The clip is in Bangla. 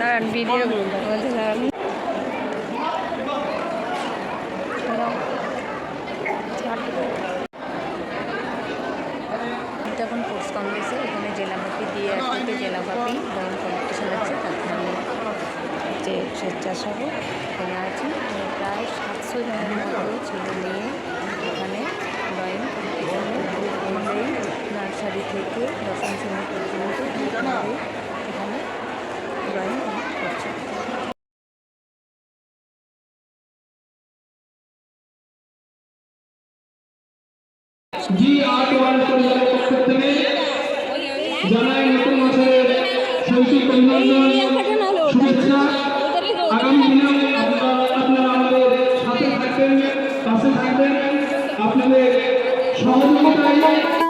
দাঁড়ান ভিডিও তখন কোর্স কংগ্রেসে এখানে জেলাব্যাপী দিয়ে আসতে জেলাব্যাপী ড্রয়িং কম্পিটিশন আছে তারপরে আমি যে স্বেচ্ছাসেবক এখানে আছি প্রায় সাতশো জনের মতো ছেলে মেয়ে এখানে ড্রয়িং কম্পিটিশনে অনুযায়ী নার্সারি থেকে দশম শ্রেণি পর্যন্ত জি আর্ট ওয়ার্ল্ড পরিবারের পক্ষ আপনাদের সহযোগিতায়